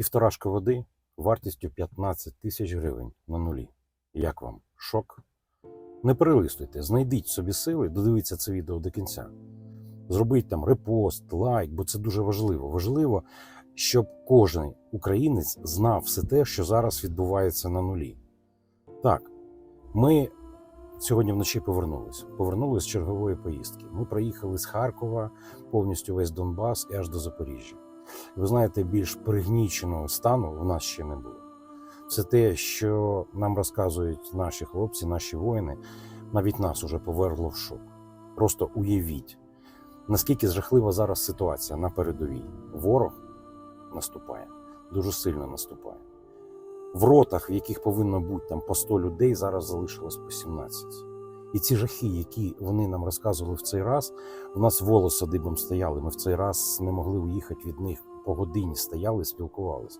Півторашка води вартістю 15 тисяч гривень на нулі. Як вам? Шок? Не перелистуйте, знайдіть собі сили, додивіться це відео до кінця. Зробіть там репост, лайк, бо це дуже важливо. Важливо, щоб кожен українець знав все те, що зараз відбувається на нулі. Так, ми сьогодні вночі повернулись. Повернулись з чергової поїздки. Ми проїхали з Харкова повністю весь Донбас і аж до Запоріжжя. Ви знаєте, більш пригніченого стану в нас ще не було. Це те, що нам розказують наші хлопці, наші воїни, навіть нас уже повергло в шок. Просто уявіть, наскільки жахлива зараз ситуація на передовій. Ворог наступає, дуже сильно наступає. В ротах, в яких повинно бути там по 100 людей, зараз залишилось по 17. І ці жахи, які вони нам розказували в цей раз, у нас волоса дибом стояли. Ми в цей раз не могли уїхати від них по годині, стояли, спілкувалися.